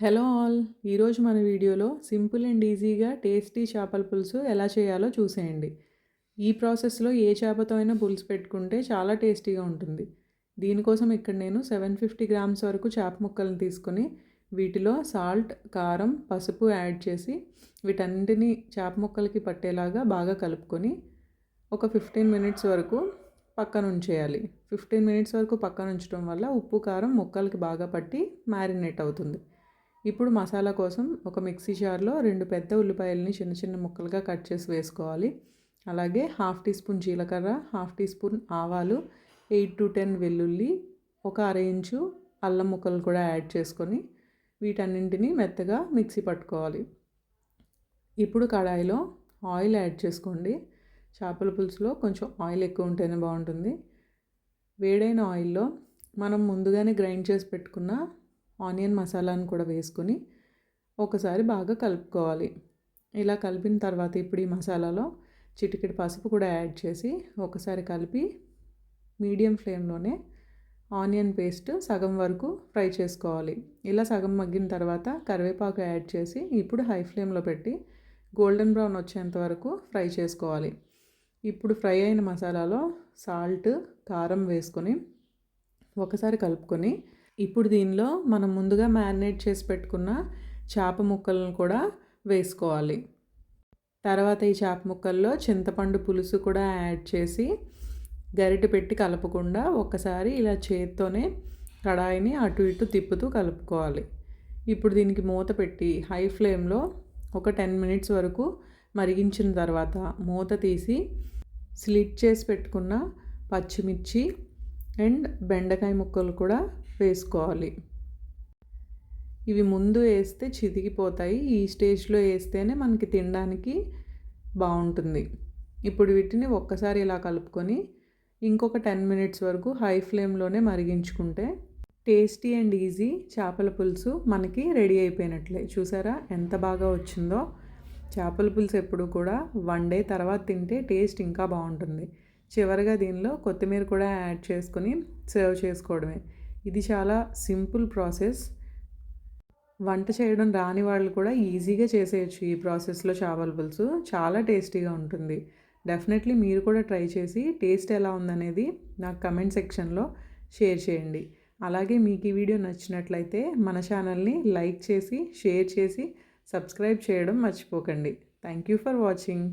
Hello all. ఈరోజు మన వీడియోలో సింపుల్ అండ్ ఈజీగా టేస్టీ చేపల పులుసు ఎలా చేయాలో చూసేయండి. ఈ ప్రాసెస్లో ఏ చేపతో అయినా పులుసు పెట్టుకుంటే చాలా టేస్టీగా ఉంటుంది. దీనికోసం ఇక్కడ నేను సెవెన్ ఫిఫ్టీ గ్రామ్స్ వరకు చేప ముక్కలను తీసుకొని వీటిలో సాల్ట్ కారం పసుపు యాడ్ చేసి వీటన్నింటినీ చేప ముక్కలకి పట్టేలాగా బాగా కలుపుకొని ఒక ఫిఫ్టీన్ మినిట్స్ వరకు పక్కన ఉంచేయాలి. ఫిఫ్టీన్ మినిట్స్ వరకు పక్కన ఉంచడం వల్ల ఉప్పు కారం ముక్కలకి బాగా పట్టి మ్యారినేట్ అవుతుంది. ఇప్పుడు మసాలా కోసం ఒక మిక్సీ జార్లో రెండు పెద్ద ఉల్లిపాయలని చిన్న చిన్న ముక్కలుగా కట్ చేసి వేసుకోవాలి. అలాగే హాఫ్ టీ స్పూన్ జీలకర్ర హాఫ్ టీ స్పూన్ ఆవాలు ఎయిట్ టు టెన్ వెల్లుల్లి ఒక అర ఇంచు అల్లం ముక్కలు కూడా యాడ్ చేసుకొని వీటన్నింటినీ మెత్తగా మిక్సీ పట్టుకోవాలి. ఇప్పుడు కడాయిలో ఆయిల్ యాడ్ చేసుకోండి. చేపల పులుసులో కొంచెం ఆయిల్ ఎక్కువ ఉంటేనే బాగుంటుంది. వేడైన ఆయిల్లో మనం ముందుగానే గ్రైండ్ చేసి పెట్టుకున్న ఆనియన్ మసాలాను కూడా వేసుకొని ఒకసారి బాగా కలుపుకోవాలి. ఇలా కలిపిన తర్వాత ఇప్పుడు ఈ మసాలాలో చిటికెడు పసుపు కూడా యాడ్ చేసి ఒకసారి కలిపి మీడియం ఫ్లేమ్లోనే ఆనియన్ పేస్ట్ సగం వరకు ఫ్రై చేసుకోవాలి. ఇలా సగం మగ్గిన తర్వాత కరివేపాకు యాడ్ చేసి ఇప్పుడు హై ఫ్లేమ్లో పెట్టి గోల్డెన్ బ్రౌన్ వచ్చేంత వరకు ఫ్రై చేసుకోవాలి. ఇప్పుడు ఫ్రై అయిన మసాలాలో సాల్ట్ కారం వేసుకొని ఒకసారి కలుపుకొని ఇప్పుడు దీనిలో మనం ముందుగా మ్యారినేట్ చేసి పెట్టుకున్న చేప ముక్కలను కూడా వేసుకోవాలి. తర్వాత ఈ చేప ముక్కల్లో చింతపండు పులుసు కూడా యాడ్ చేసి గరిటె పెట్టి కలపకుండా ఒక్కసారి ఇలా చేత్తోనే కడాయిని అటు ఇటు తిప్పుతూ కలుపుకోవాలి. ఇప్పుడు దీనికి మూత పెట్టి హై ఫ్లేమ్లో ఒక టెన్ మినిట్స్ వరకు మరిగించిన తర్వాత మూత తీసి స్లిట్ చేసి పెట్టుకున్న పచ్చిమిర్చి అండ్ బెండకాయ ముక్కలు కూడా వేసుకోవాలి. ఇవి ముందు వేస్తే చితికిపోతాయి. ఈ స్టేజ్లో వేస్తేనే మనకి తినడానికి బాగుంటుంది. ఇప్పుడు వీటిని ఒక్కసారి ఇలా కలుపుకొని ఇంకొక టెన్ మినిట్స్ వరకు హై ఫ్లేమ్లోనే మరిగించుకుంటే టేస్టీ అండ్ ఈజీ చేపల పులుసు మనకి రెడీ అయిపోయినట్లే. చూసారా? ఎంత బాగా వచ్చిందో. చేపల పులుసు ఎప్పుడు కూడా వన్ డే తర్వాత తింటే టేస్ట్ ఇంకా బాగుంటుంది. చివరిగా దీనిలో కొత్తిమీర కూడా యాడ్ చేసుకొని సర్వ్ చేసుకోవడమే. ఇది చాలా సింపుల్ ప్రాసెస్. వంట చేయడం రాని వాళ్ళు కూడా ఈజీగా చేసేయచ్చు ఈ ప్రాసెస్లో చేపల పులుసు చాలా టేస్టీగా ఉంటుంది. డెఫినెట్లీ మీరు కూడా ట్రై చేసి టేస్ట్ ఎలా ఉందనేది నాకు కమెంట్ సెక్షన్లో షేర్ చేయండి. అలాగే మీకు ఈ వీడియో నచ్చినట్లయితే మన ఛానల్ని లైక్ చేసి షేర్ చేసి సబ్స్క్రైబ్ చేయడం మర్చిపోకండి. Thank you for watching.